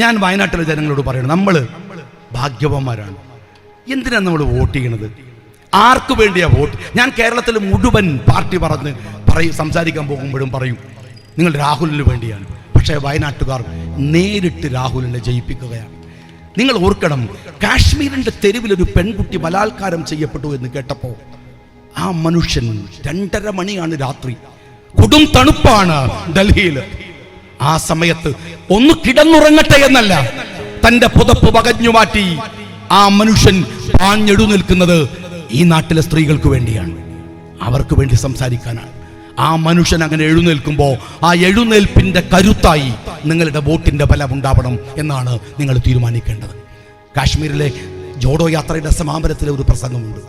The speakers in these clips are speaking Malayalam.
ഞാൻ വയനാട്ടിലെ ജനങ്ങളോട് പറയണം നമ്മൾ ഭാഗ്യവാന്മാരാണ്. എന്തിനാണ് നമ്മൾ വോട്ട് ചെയ്യണത്? ആർക്കു വേണ്ടിയാ വോട്ട്? ഞാൻ കേരളത്തിൽ മുഴുവൻ പാർട്ടി പറഞ്ഞ് പറയും സംസാരിക്കാൻ പോകുമ്പോഴും പറയും നിങ്ങൾ രാഹുലിന് വേണ്ടിയാണ്. പക്ഷേ വയനാട്ടുകാർ നേരിട്ട് രാഹുലിനെ ജയിപ്പിക്കുകയാണ്. നിങ്ങൾ ഓർക്കണം കാശ്മീരിന്റെ തെരുവിലൊരു പെൺകുട്ടി ബലാത്കാരം ചെയ്യപ്പെട്ടു എന്ന് കേട്ടപ്പോൾ ആ മനുഷ്യൻ രണ്ടര മണിയാണ് രാത്രി. കൊടും തണുപ്പാണ് ഡൽഹിയിൽ ആ സമയത്ത് ഒന്ന് കിടന്നുറങ്ങട്ടെ എന്നല്ല തന്റെ പുതപ്പ് പകഞ്ഞു മാറ്റി ആ മനുഷ്യൻ പാഞ്ഞെടു നിൽക്കുന്നത് ഈ നാട്ടിലെ സ്ത്രീകൾക്ക് വേണ്ടിയാണ്. അവർക്ക് വേണ്ടി സംസാരിക്കാനാണ്. ആ മനുഷ്യൻ അങ്ങനെ എഴുന്നേൽക്കുമ്പോൾ ആ എഴുന്നേൽപ്പിന്റെ കരുത്തായി നിങ്ങളുടെ വോട്ടിന്റെ ബലം ഉണ്ടാവണം എന്നാണ് നിങ്ങൾ തീരുമാനിക്കേണ്ടത്. കാശ്മീരിലെ ജോഡോ യാത്രയുടെ സമാപനത്തിലെ ഒരു പ്രസംഗമുണ്ട്.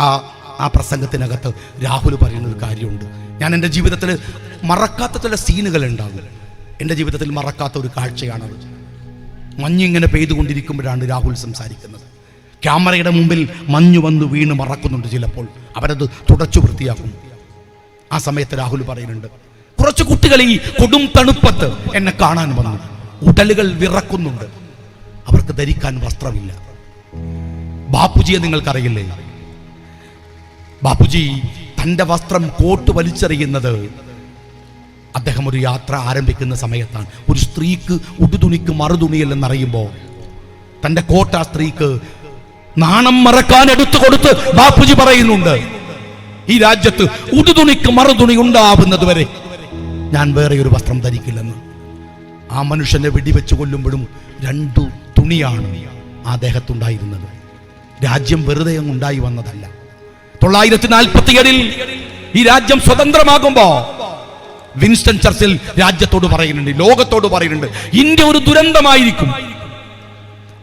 ആ ആ പ്രസംഗത്തിനകത്ത് രാഹുൽ പറയുന്ന ഒരു കാര്യമുണ്ട്. ഞാൻ എന്റെ ജീവിതത്തിൽ മറക്കാത്ത ചില സീനുകൾ ഉണ്ടാകും എന്റെ ജീവിതത്തിൽ മറക്കാത്ത ഒരു കാഴ്ചയാണത് മഞ്ഞിങ്ങനെ പെയ്തുകൊണ്ടിരിക്കുമ്പോഴാണ് രാഹുൽ സംസാരിക്കുന്നത്. ക്യാമറയുടെ മുമ്പിൽ മഞ്ഞു വന്ന് വീണ് മറക്കുന്നുണ്ട് ചിലപ്പോൾ. അവരത് തുടച്ചു വൃത്തിയാക്കും. ആ സമയത്ത് രാഹുൽ പറയുന്നുണ്ട് കുറച്ച് കുട്ടികൾ ഈ കൊടും തണുപ്പത്ത് എന്നെ കാണാൻ വന്നു. ഉടലുകൾ വിറക്കുന്നുണ്ട്. അവർക്ക് ധരിക്കാൻ വസ്ത്രമില്ല. ബാപ്പുജിയെ നിങ്ങൾക്കറിയില്ലേ? ബാപ്പുജി തന്റെ വസ്ത്രം കോട്ട് വലിച്ചെറിയുന്നത് അദ്ദേഹം ഒരു യാത്ര ആരംഭിക്കുന്ന സമയത്താണ്. ഒരു സ്ത്രീക്ക് ഉടുതുണിക്ക് മറുതുണിയല്ലെന്നറിയുമ്പോൾ തന്റെ കോട്ട സ്ത്രീക്ക് നാണം മറക്കാൻ എടുത്തു കൊടുത്ത് ബാപ്പുജി പറയുന്നുണ്ട് ഈ രാജ്യത്ത് ഉടുതുണിക്ക് മറുതുണി ഉണ്ടാവുന്നത് വരെ ഞാൻ വേറെ ഒരു വസ്ത്രം ധരിക്കില്ലെന്ന്. ആ മനുഷ്യനെ വെടിവെച്ച് കൊല്ലുമ്പോഴും രണ്ടു തുണിയാണ് ആ ദേഹത്തുണ്ടായിരുന്നത് രാജ്യം വെറുതെ അങ്ങ് ഉണ്ടായി വന്നതല്ല. തൊള്ളായിരത്തി നാൽപ്പത്തി ഏഴിൽ ഈ രാജ്യം സ്വതന്ത്രമാകുമ്പോ വിൻസ്റ്റൺ ചർച്ചിൽ രാജ്യത്തോട് പറയുന്നുണ്ട് ലോകത്തോട് പറയുന്നുണ്ട്. ഇന്ത്യ ഒരു ദുരന്തമായിരിക്കും.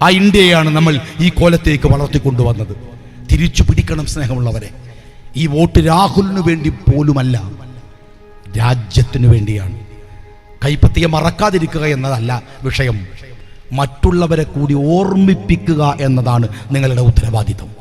ആ ഇന്ത്യയാണ് നമ്മൾ ഈ കോലത്തേക്ക് വളർത്തിക്കൊണ്ടുവന്നത്. തിരിച്ചു പിടിക്കണം സ്നേഹമുള്ളവരെ. ഈ വോട്ട് രാഹുലിന് വേണ്ടി പോലുമല്ല രാജ്യത്തിനു വേണ്ടിയാണ്. കൈപ്പത്തിയെ മറക്കാതിരിക്കുക എന്നതല്ല വിഷയം. മറ്റുള്ളവരെ കൂടി ഓർമ്മിപ്പിക്കുക എന്നതാണ് നിങ്ങളുടെ ഉത്തരവാദിത്വം.